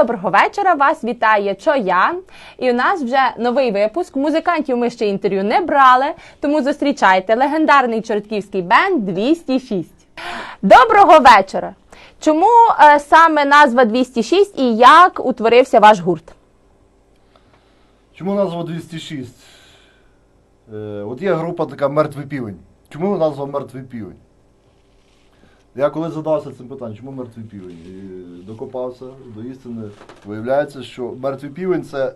доброго вечора. Вас вітає Чоян. І у нас вже новий випуск. Музикантів ми ще інтерв'ю не брали, тому зустрічайте легендарний чортківський бенд 206. Доброго вечора! Чому е, саме назва 206 і як утворився ваш гурт? Чому назва 206? Е, от є група така Мертвий півень. Чому назва Мертвий півень? Я коли задався цим питанням, чому мертвий півень? І докопався до істини. Виявляється, що мертвий півень це е,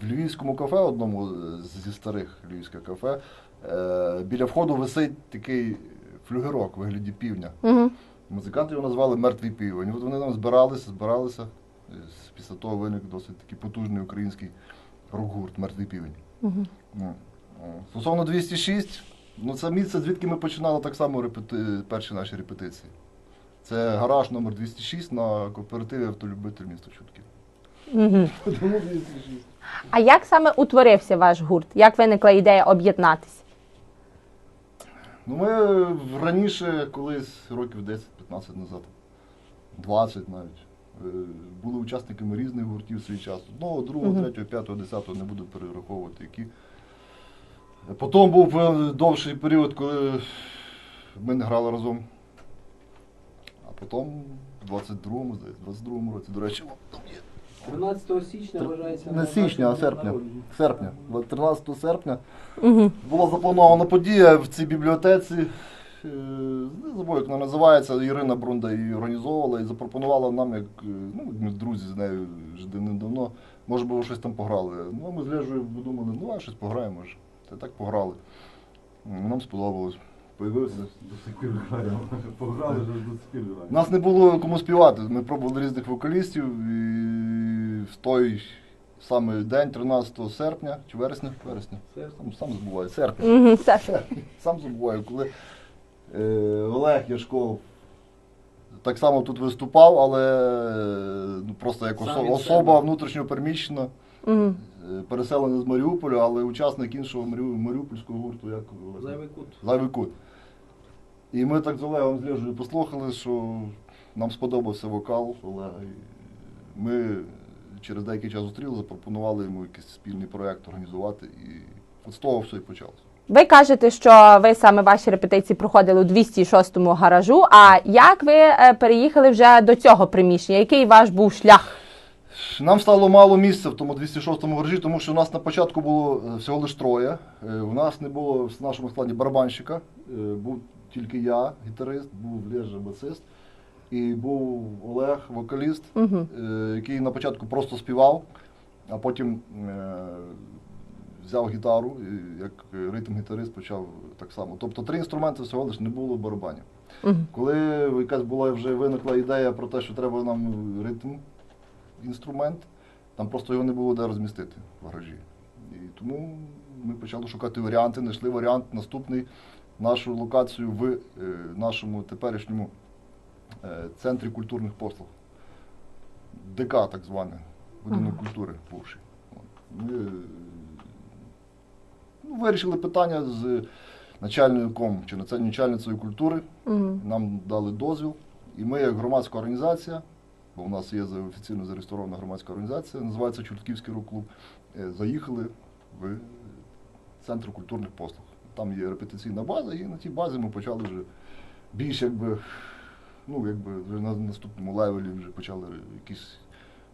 в львівському кафе, одному зі старих львівських кафе, е, біля входу висить такий флюгерок в вигляді півня. Угу. Музиканти його назвали Мертвий півень. От вони там збиралися, збиралися. Після того виник досить такий потужний український рок-гурт Мертвий півень. Угу. Стосовно 206, ну це місце, звідки ми починали так само репети... перші наші репетиції. Це гараж номер 206 на кооперативі автолюбитель міста Чутків. Угу. Тому 206. А як саме утворився ваш гурт? Як виникла ідея об'єднатися? Ну, ми раніше, колись років 10-15 назад, 20 навіть, е, були учасниками різних гуртів свій час. Одного, другого, третього, п'ятого, десятого не буду перераховувати, які. Потім був е, довший період, коли ми не грали разом. А потім, в 22-му, 22-му році, до речі, там є. 13 січня вважається. Не січня, а серпня. Серпня. 13 серпня Угу. була запланована подія в цій бібліотеці. е, Не забув, як вона називається. Ірина Брунда її організовувала і запропонувала нам, як е, ну, ми друзі з нею вже давно, може би щось там пограли. Ну, а ми з Лежою подумали, ну а щось пограємо ж. Та так пограли. Нам сподобалось. Появився. До сих пір граємо. Пограли до сих пір граємо. Нас не було кому співати. Ми пробували різних вокалістів і в той самий день, 13 серпня чи вересня, вересня. Сам, сам забуваю, серпня. Угу. Все. Сам забуваю, коли е, Олег Яшков так само тут виступав, але е, ну, просто як Сам осо- особа себе. внутрішньо переміщена, Угу. Е, переселений з Маріуполя, але учасник іншого маріу- маріупольського гурту, як? Зайвий кут. Зайвий кут. І ми так з Олегом з Лєжею послухали, що нам сподобався вокал Олега. І ми через деякий час зустріли, запропонували йому якийсь спільний проєкт організувати. І от з того все і почалося. Ви кажете, що ви саме ваші репетиції проходили у 206-му гаражу. А як ви е, переїхали вже до цього приміщення? Який ваш був шлях? Нам стало мало місця в тому 206-му гаражі, тому що у нас на початку було е, всього лиш троє. Е, У нас не було в нашому складі барабанщика. Е, Був тільки я, гітарист, був Лежа басист, і був Олег, вокаліст, Угу. який на початку просто співав, а потім взяв гітару, і як ритм-гітарист почав так само. Тобто три інструменти всього лиш не було барабанів. Угу. Коли якась була вже виникла ідея про те, що треба нам ритм інструмент, там просто його не було де розмістити в гаражі. І тому ми почали шукати варіанти, знайшли варіант наступний нашу локацію в е, нашому теперішньому е, центрі культурних послуг. ДК, так зване, будинок культури бувший. Ми е, ну, вирішили питання з начальником чи начальницею культури. Нам дали дозвіл, і ми, як громадська організація, бо в нас є офіційно зареєстрована громадська організація, називається Чортківський рок-клуб, е, заїхали в центр культурних послуг. Там є репетиційна база, і на тій базі ми почали вже більш якби, ну, якби вже на наступному левелі вже почали якісь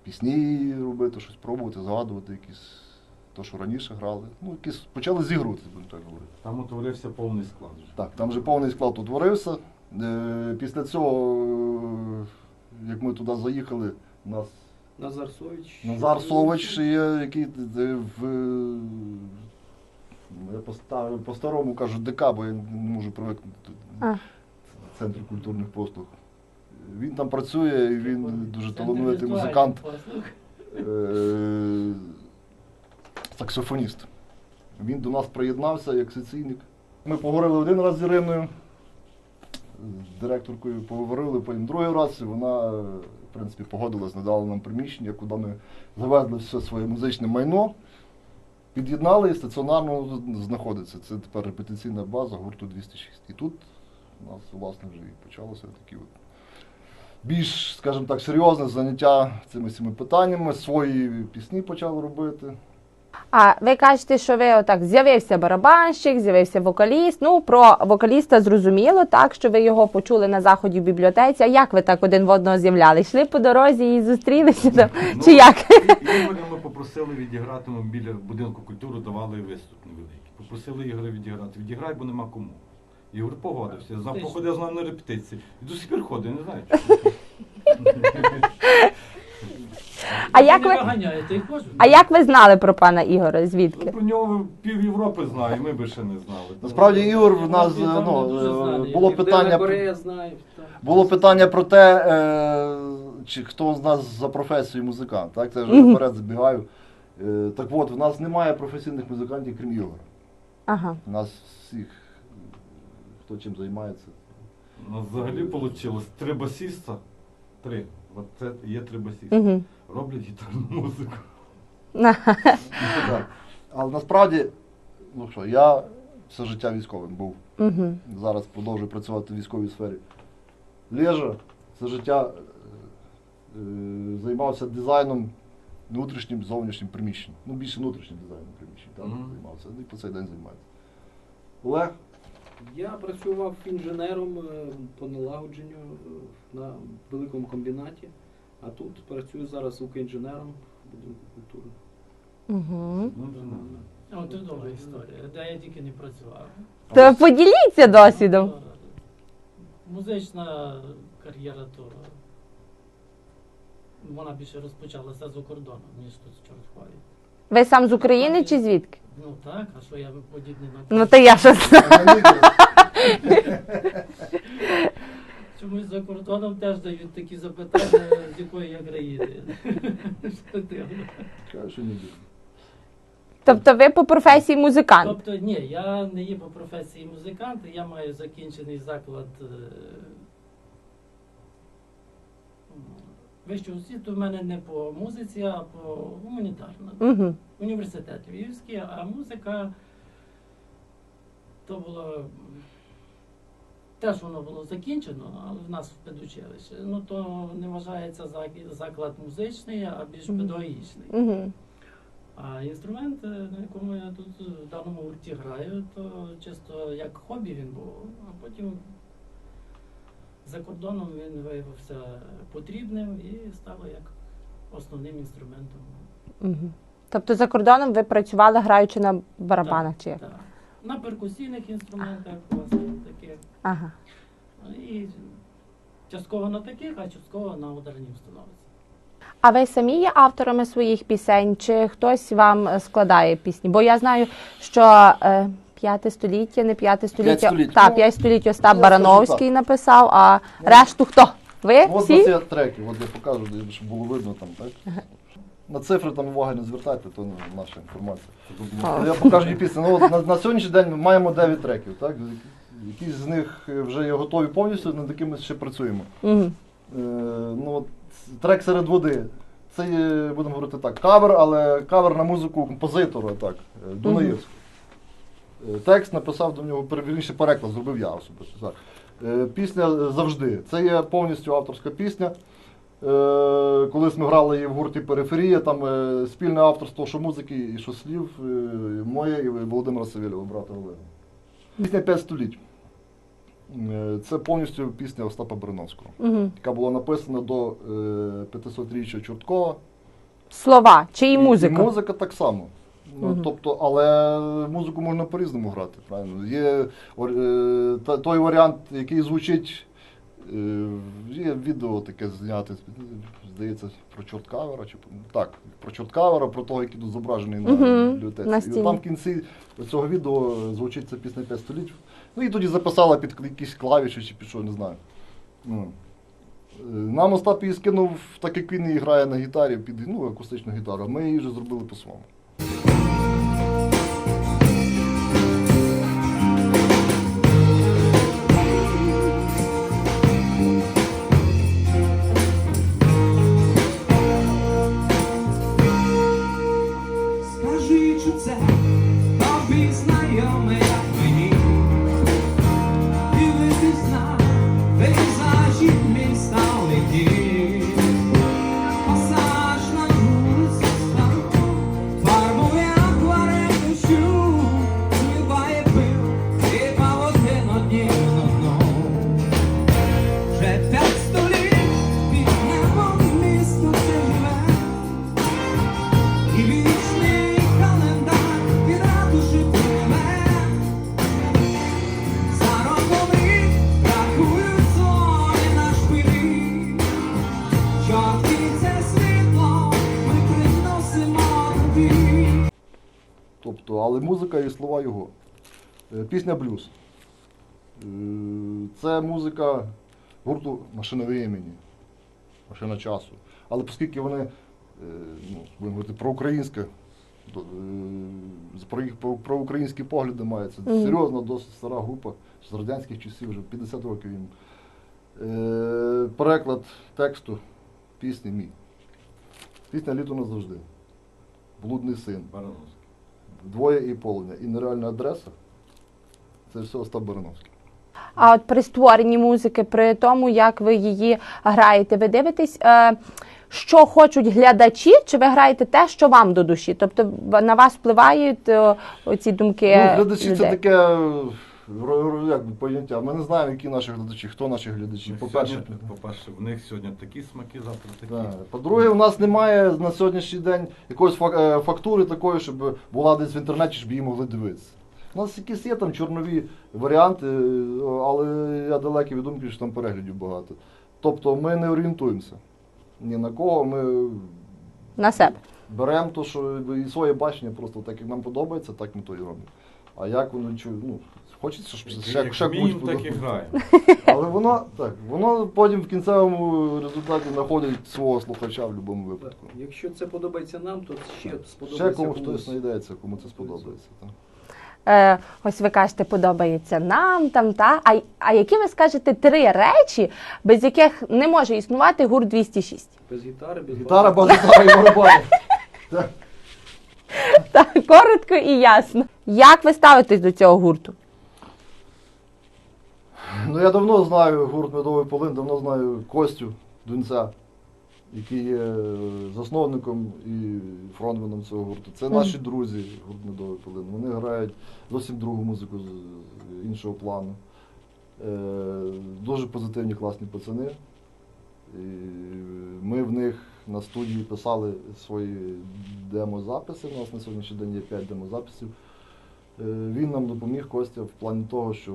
пісні робити, щось пробувати, згадувати якісь. То, що раніше грали, ну, якісь почали зігрувати, будемо так говорити. Там утворився повний склад. Так, там вже повний склад утворився. Е, Після цього, як ми туди заїхали, у нас Назар Сович. Назар Сович є, який е, в. Я поставив по-старому кажу ДК, бо я не можу привикнути А. до центру культурних послуг. Він там працює, і він дуже талановитий музикант, е, саксофоніст. Він до нас приєднався як сеційник. Ми поговорили один раз з Іриною, з директоркою поговорили, потім другий раз, і вона, в принципі, погодилась, надала нам приміщення, куди ми завезли все своє музичне майно, під'єднали і стаціонарно знаходиться. Це тепер репетиційна база гурту 206. І тут у нас, власне, вже і почалося такі от більш, скажімо так, серйозне заняття цими всіми питаннями, свої пісні почав робити. А ви кажете, що ви отак з'явився барабанщик, з'явився вокаліст. Ну про вокаліста зрозуміло, так що ви його почули на заході в бібліотеці. А як ви так один в одного з'являли? Йшли по дорозі і зустрілися там? Ну, Чи як? Ігоря ми попросили відіграти, ми біля будинку культури давали виступ невеликий. Попросили Ігоря відіграти. Відіграй, бо нема кому. Ігор погодився. Знав, походив з нами на репетиції. І до сих пір ходить, не знаю. чому. А як ви виганяєте, а як ви знали про пана Ігора? Звідки? Про нього пів Європи знає, ми би ще не знали. Насправді Ігор в нас е, ну, е, було питання. Корея знає. Було питання про те, е, чи хто з нас за професією музикант. Так, це вже наперед забігаю. Е, так от, в нас немає професійних музикантів, крім Ігора. Ага. У нас всіх, е, хто чим займається. У нас взагалі вийшло три басіста. Три. От це є три басіста. Угу. Роблять гітарну музику. Так. Але насправді, ну що, я все життя військовим був. Угу. Зараз продовжую працювати в військовій сфері. Лежа все життя е, займався дизайном внутрішнім, зовнішнім приміщенням. Ну, більше внутрішнім дизайном приміщень, так, Мгм. займався. І по цей день займається. Олег, Я працював інженером е, по налагодженню е, на великому комбінаті, а тут працюю зараз інженером в будинку культури. Угу. Ну. О, це довга історія, де я тільки не працював. То поділіться досвідом. Музична кар'єра то вона більше розпочалася за кордоном, ніж тут в Чортхвалі. Ви сам з України чи звідки? Ну так, а що я подібний на Ну то я що знаю. чомусь за кордоном теж дають такі запитання, з якої я країни. Що дивно. кажу, що. Тобто ви по професії музикант. Тобто, ні, я не є по професії музикант, я маю закінчений заклад вищого освіту в мене не по музиці, а по гуманітарному. Угу. Університет Львівський, а музика то було теж воно було закінчено, але в нас в педучилищі. Ну то не вважається зак- заклад музичний, а більш педагогічний. Угу. А інструмент, на якому я тут в даному гурті граю, то чисто як хобі він був, а потім за кордоном він виявився потрібним і стало як основним інструментом. Угу. Тобто за кордоном ви працювали, граючи на барабанах чи як? Так. На перкусійних інструментах, власне, таких. Ага. І частково на таких, а частково на ударній установці. А ви самі є авторами своїх пісень, чи хтось вам е, складає пісні? Бо я знаю, що е, п'яте століття, не п'яте століття. століть. Так, Ну, п'ять століття Остап я Барановський написав, а решту хто? Ви От у нас всі? треки, от я покажу, щоб було видно там, так? На цифри там уваги не звертайте, то не наша інформація. Я покажу її пісню. Ну, от на, на сьогоднішній день ми маємо 9 треків, так? Якісь з них е, вже є готові повністю, над якими ще працюємо. Угу. Е, ну, от, трек серед води. Це є, будемо говорити так, кавер, але кавер на музику композитора, так, е, Дунаєвського. Е, Текст написав до нього, вірніше переклад зробив я особисто. Е, Пісня завжди. Це є повністю авторська пісня. Е, Колись ми грали її в гурті Периферія, там спільне авторство, що музики і що слів, моє і Володимира Савєлєва, брата Олега. Пісня «П'ять століть. Це повністю пісня Остапа Барановського Угу. яка була написана до е, 500-річчя Чорткова. Слова чи і І музика? музика так само. Ну, Мгм. тобто, але музику можна по-різному грати. Правильно? Є е, той варіант, який звучить, е, є відео таке зняте, здається, про чорткавера. Чи, так, про чорткавера, про того, який тут зображений на бібліотеці. на І там в кінці цього відео звучить ця пісня 5 століть. Ну і тоді записала під якісь клавіші чи під що, не знаю. Ну. Е, Нам Остап її скинув, так як він її грає на гітарі, під ну, акустичну гітару, а ми її вже зробили по-своєму. Але музика і слова його. Е, Пісня блюз. Е, Це музика гурту машина імені, машина часу. Але оскільки вони е, ну, будемо говорити про українське, е, про їх про, про українські погляди мають. Це серйозна, досить стара група з радянських часів, вже 50 років їм. Переклад тексту пісні мій. Пісня літо назавжди. Блудний син. Барановський. Двоє і полудня. І нереальна адреса. Це все Остап Барановський. А от при створенні музики, при тому, як ви її граєте, ви дивитесь, е, що хочуть глядачі, чи ви граєте те, що вам до душі? Тобто на вас впливають ці оці думки. Ну, глядачі людей? це таке е, як би, поняття. Ми не знаємо, які наші глядачі, хто наші глядачі. Ну, По-перше, сьогодні, по-перше, в них сьогодні такі смаки, завтра такі. Так. По-друге, у нас немає на сьогоднішній день якоїсь е, фактури такої, щоб була десь в інтернеті, щоб її могли дивитися. У нас якісь є там чорнові варіанти, е, але я далекий від думки, що там переглядів багато. Тобто ми не орієнтуємося ні на кого. Ми На себе. беремо то, що і своє бачення, просто так як нам подобається, так ми то і робимо. А як воно чу- ну, хочеться, щоб ще, ще комусь вміємо, так і граємо. Але воно так, воно потім в кінцевому результаті знаходить свого слухача в будь-якому Так. випадку. Якщо це подобається нам, то ще Ще сподобається комусь комусь. хтось знайдеться, кому це сподобається. Так. Е, ось ви кажете, подобається нам там та. А, а які ви скажете три речі, без яких не може існувати гурт 206? Без гітари, без Гітара, бас-гітара і барабани. Так. Так, коротко і ясно. Як ви ставитесь до цього гурту? Ну я давно знаю гурт Медовий Полин, давно знаю Костю Дунця, який є засновником і фронтменом цього гурту. Це наші друзі, гурт Медовий Полин. Вони грають зовсім другу музику з іншого плану. Е, Дуже позитивні, класні пацани. І ми в них на студії писали свої демозаписи. У нас на сьогоднішній день є 5 демозаписів. Е, Він нам допоміг Костя в плані того, що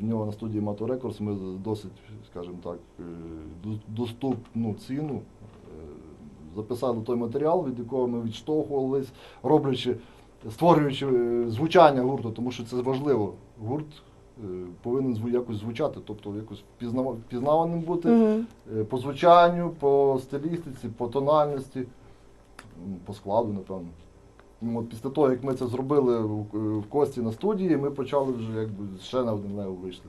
в нього на студії Mato Records ми досить, скажімо так, е, доступну ціну е, записали той матеріал, від якого ми відштовхувались, роблячи, створюючи е, звучання гурту, тому що це важливо. Гурт повинен якось звучати, тобто якось впізнаваним бути. Е, По звучанню, по стилістиці, по тональності, по складу, напевно. Ну, От після того, як ми це зробили в, е, в Кості на студії, ми почали вже якби ще на один левел вийшли.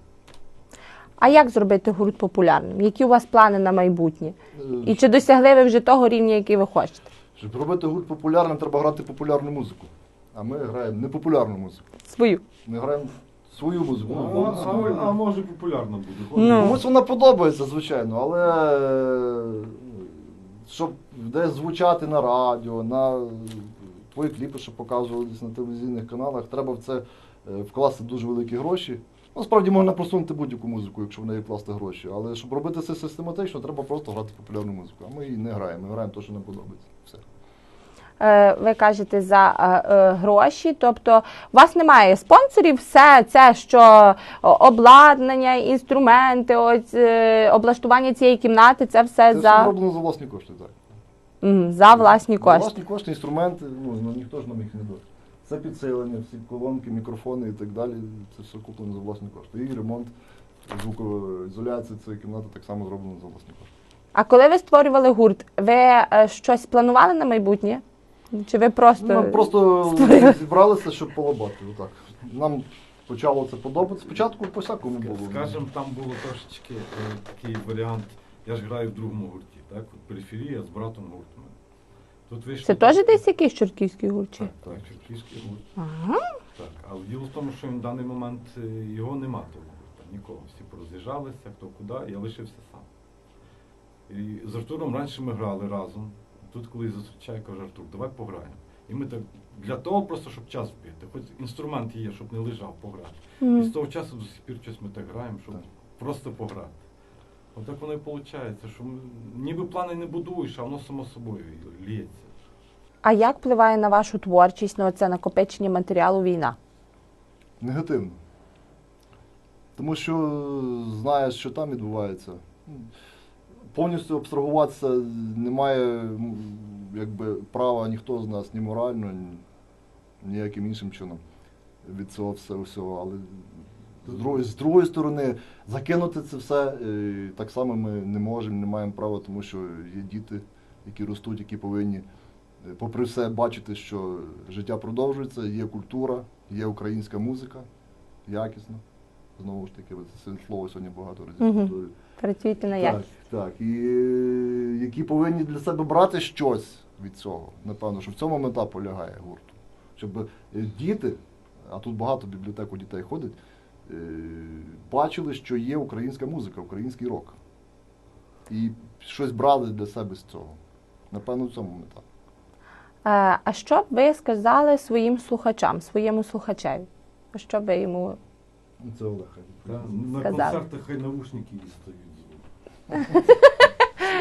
А як зробити гурт популярним? Які у вас плани на майбутнє? Е, І чи досягли ви вже того рівня, який ви хочете? Щоб робити гурт популярним, треба грати популярну музику. А ми граємо непопулярну музику. Свою. Ми граємо свою музику. А, Ну, а, а може популярно буде. Ну. Комусь вона подобається, звичайно, але е, щоб десь звучати на радіо, на твої кліпи, що показували десь на телевізійних каналах, треба в це е, вкласти дуже великі гроші. Насправді можна просунути будь-яку музику, якщо в неї вкласти гроші. Але щоб робити це систематично, треба просто грати популярну музику. А ми її не граємо, ми граємо те, що нам подобається. Все. Е, ви кажете за е, гроші, тобто у вас немає спонсорів, все це, що обладнання, інструменти, ось, облаштування цієї кімнати, це все Це за, зроблено за власні кошти, так. За власні За кошти. Власні кошти, інструменти, ну, ну ніхто ж нам їх не дасть. Це підсилення, всі колонки, мікрофони і так далі. Це все куплено за власні кошти. І ремонт звукоізоляції цієї кімнати так само зроблено за власні кошти. А коли ви створювали гурт, ви е, щось планували на майбутнє? Чи ви просто, Ми просто створили? зібралися, щоб полабати. Отак. Нам почало це подобатися. Спочатку по всякому було. Скажем, там було трошечки е, такий варіант. Я ж граю в другому гурті, так? От периферія з братом гурт. Тут вийшло. Це теж десь якийсь чортківський гурт? чи? Так, так, чортківський гурт. Ага. Так, але діло в тому, що в даний момент е, його нема того гурта, нікого. Всі пороз'їжджалися, хто куди, я лишився сам. І з Артуром раніше ми грали разом. Тут коли зустрічаю, кажу, Артур, давай пограємо. І ми так для того просто, щоб час вбити. Хоч інструмент є, щоб не лежав, пограти. І з того часу до сих пір щось ми так граємо, щоб Так. просто пограти. Отак воно і виходить, що ніби плани не будуєш, а воно само собою лється. А як впливає на вашу творчість, на це накопичення матеріалу війна? Негативно. Тому що знаєш, що там відбувається. Повністю абстрагуватися немає якби, права ніхто з нас, ні морально, ні, ніяким іншим чином від цього все, всього. Але з другої, з другої сторони, закинути це все е, так само ми не можемо, не маємо права, тому що є діти, які ростуть, які повинні, е, попри все, бачити, що життя продовжується, є культура, є українська музика, якісна. Знову ж таки, це слово сьогодні багато разів повторюю. Працюйте на Так, якість. так. І е, які повинні для себе брати щось від цього. Напевно, що в цьому мета полягає гурту. Щоб діти, а тут багато бібліотек у дітей ходить, бачили, що є українська музика, український рок. І щось брали для себе з цього. Напевно, в цьому мета. Е, А що б ви сказали своїм слухачам, своєму слухачеві? Що би йому Це Олег. Та, На концертах хай наушники дістають.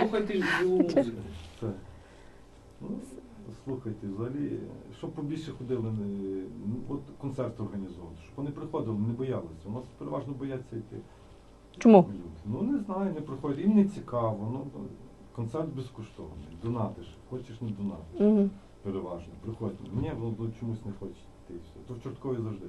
Слухайте ж живу музику. Слухайте, взагалі, щоб побільше ходили, не- ну, от концерти організовувати, щоб вони приходили, не боялися. У нас переважно бояться йти. чому? люди. Ну не знаю, не приходять. Їм не цікаво. Ну, концерт безкоштовний. Донатиш. Хочеш не донатиш. Угу. Переважно. Приходять. Мені ну, ну, чомусь не хочеться йти. і все. То в Чорткові завжди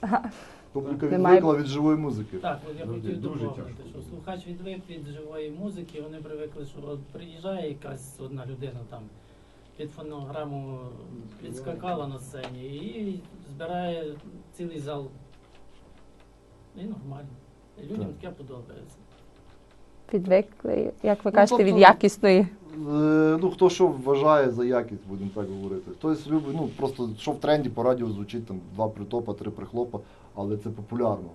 так. Публіка Немає- відвикла від живої музики. Так, от я Завжди хотів дуже доповнити, тяжко що було. слухач відвик від живої музики, вони привикли, що от приїжджає якась одна людина там під фонограму підскакала на сцені і збирає цілий зал. І нормально. Людям Так. таке подобається. Підвикли, як ви Ну, кажете, від тобто- якісної. Е, Ну, хто що вважає за якість, будемо так говорити. Хтось любить, ну просто що в тренді по радіо звучить там два притопа, три прихлопа, але це популярно.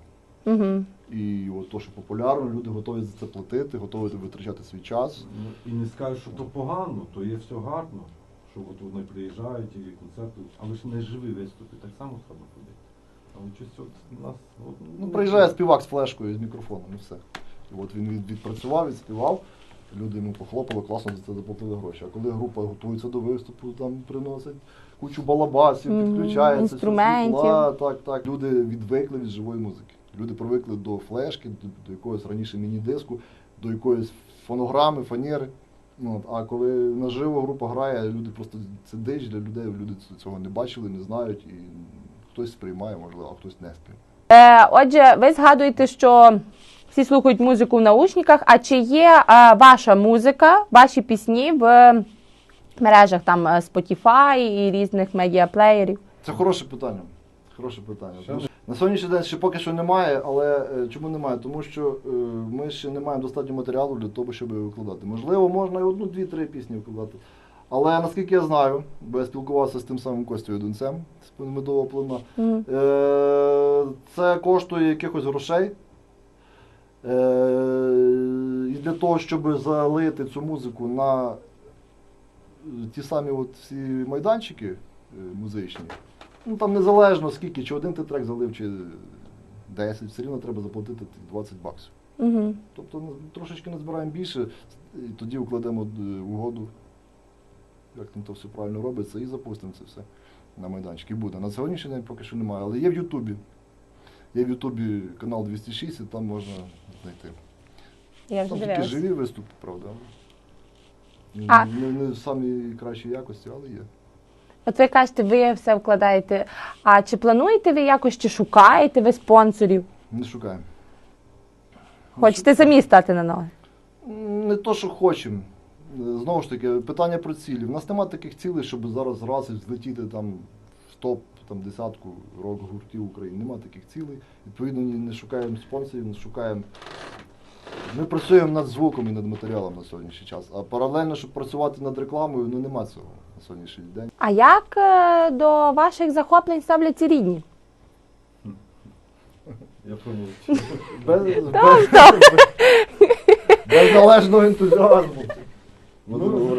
Угу. І от то, що популярно, люди готові за це платити, готові витрачати свій час. Ну, і не скажеш, що то погано, то є все гарно. Що от вони приїжджають і концерти, але ж не живі виступи, так само треба ходити. Але щось от нас. От, Ну, приїжджає співак з флешкою, з мікрофоном, і все. І от він від- відпрацював, відспівав, люди йому похлопали, класно за це заплатили гроші. А коли група готується до виступу, там приносить кучу балабасів, Мгм, підключається, все, інструментів. світла, так, так. Люди відвикли від живої музики. Люди привикли до флешки, до, до якогось раніше міні-диску, до якоїсь фонограми, фанери. Ну, от, а коли наживо група грає, люди просто це дич для людей, люди цього не бачили, не знають, і хтось сприймає, можливо, а хтось не сприймає. Е, отже, ви згадуєте, що всі слухають музику в наушниках. А чи є е, ваша музика, ваші пісні в мережах там е, Spotify і різних медіаплеєрів? Це хороше питання. Хороше питання. Що На сьогоднішній день ще поки що немає, але е, чому немає? Тому що е, ми ще не маємо достатньо матеріалу для того, щоб його викладати. Можливо, можна і одну, дві, три пісні викладати. Але наскільки я знаю, бо я спілкувався з тим самим Костю Донцем з медового плина, Мгм. Е, Це коштує якихось грошей. Е, І для того, щоб залити цю музику на ті самі от всі майданчики е, музичні, ну там незалежно скільки, чи один ти трек залив, чи 10, все рівно треба заплатити 20 баксів. Угу. Тобто ну, трошечки назбираємо більше, і тоді укладемо е, угоду, як там то все правильно робиться, і запустимо це все на майданчик. І буде. На сьогоднішній день поки що немає, але є в Ютубі. Є в Ютубі канал 206, і там можна знайти. Я вже Там тільки живі виступи, правда. А- Не, не в самій кращій якості, але є. От ви кажете, ви все вкладаєте. А чи плануєте ви якось, чи шукаєте ви спонсорів? Не шукаємо. Хочете самі стати на ноги? Не то, що хочемо. Знову ж таки, питання про цілі. У нас немає таких цілей, щоб зараз раз і злетіти там в топ там, десятку рок-гуртів України. Немає таких цілей. Відповідно, ні- не шукаємо спонсорів, не шукаємо. Ми працюємо над звуком і над матеріалом на сьогоднішній час. А паралельно, щоб працювати над рекламою, ну нема цього на сьогоднішній день. А як е, до ваших захоплень ставляться рідні? Я промовчу. Без, без, без належного ентузіазму. Ну,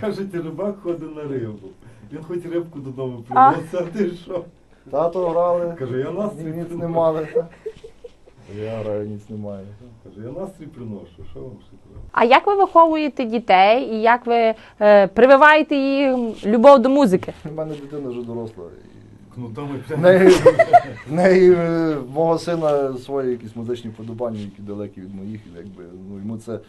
кажуть, рибак ходить на рибу. Він хоч рибку додому приносить, а ти що? Тато грали, Каже, я ніц не мали. Я граю, ніц немає. Каже, я настрій приношу, що вам ще треба? А як ви виховуєте дітей і як ви е, прививаєте їм любов до музики? У мене дитина вже доросла. Кнутами В неї, в неї е, мого сина свої якісь музичні вподобання, які далекі від моїх. і Якби, ну, йому це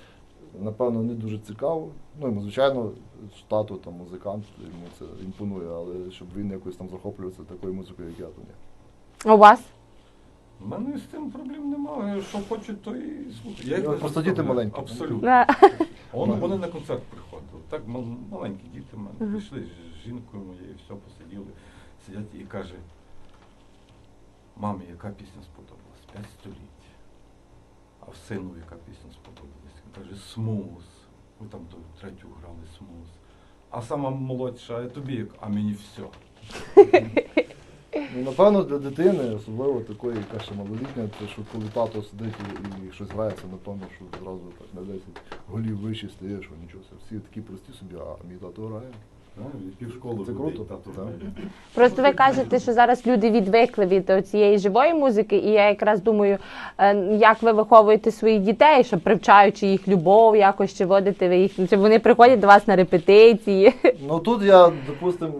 напевно, не дуже цікаво. Ну, йому, звичайно, штату там музикант, йому це імпонує, але щоб він якось там захоплювався такою музикою, як я, то ні. А У вас? У мене з цим проблем немає. Що хочуть, то і слухають. Я їх не просто заставляю. діти маленькі. Абсолютно. Да. Вони, вони на концерт приходили. Так мал- маленькі діти в мене прийшли з жінкою моєю, все посиділи, сидять і каже, мамі, яка пісня сподобалась? П'ять століть. А в сину яка пісня сподобалась? Він каже, смуз. Ви там ту третю грали смуз. А сама молодша, а тобі як, а мені все. Ну, напевно, для дитини, особливо такої, яка ще малолітня, це що коли тато сидить і, і щось грається, напевно, що зразу так на 10 голів вище стаєш, що нічого. Всі такі прості собі, а мій тато грає. Півшколи Це круто, так. Просто ви кажете, що зараз люди відвикли від цієї живої музики, і я якраз думаю, е, як ви виховуєте своїх дітей, щоб привчаючи їх любов, якось чи водите ви їх, чи вони приходять до вас на репетиції. Ну тут я, допустимо,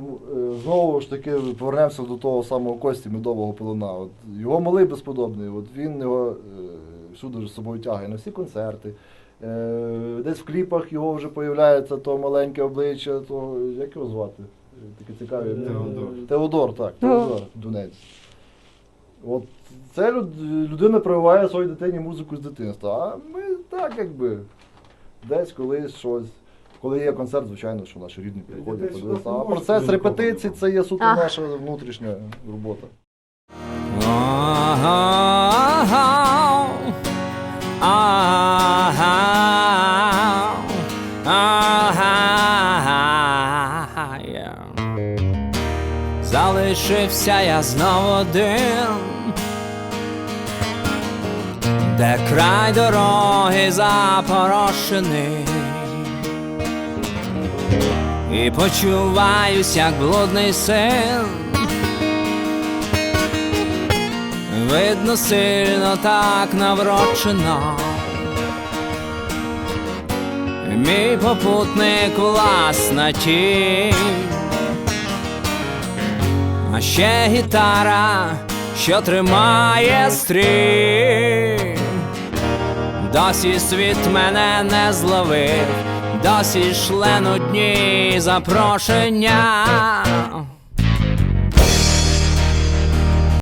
знову ж таки повернемося до того самого Кості медового полона. От його малий безподобний, от він його е, всюди з собою тягає на всі концерти. Е, десь в кліпах його вже появляється то маленьке обличчя, то як його звати? Таке цікаве. Теодор. Теодор, так, Ну. Теодор Донець. От це люд- людина прививає своїй дитині музику з дитинства. А ми так якби десь колись щось. Коли є концерт, звичайно, що наші рідні приходять подивитися. А процес репетицій це є суто наша внутрішня робота. Залишився я знов один, де край дороги запорошений, і почуваюсь, як блудний син. Видно, сильно так наврочено. Мій попутник власна тінь. А ще гітара, що тримає стрій. Досі світ мене не зловив, досі шле нудні запрошення.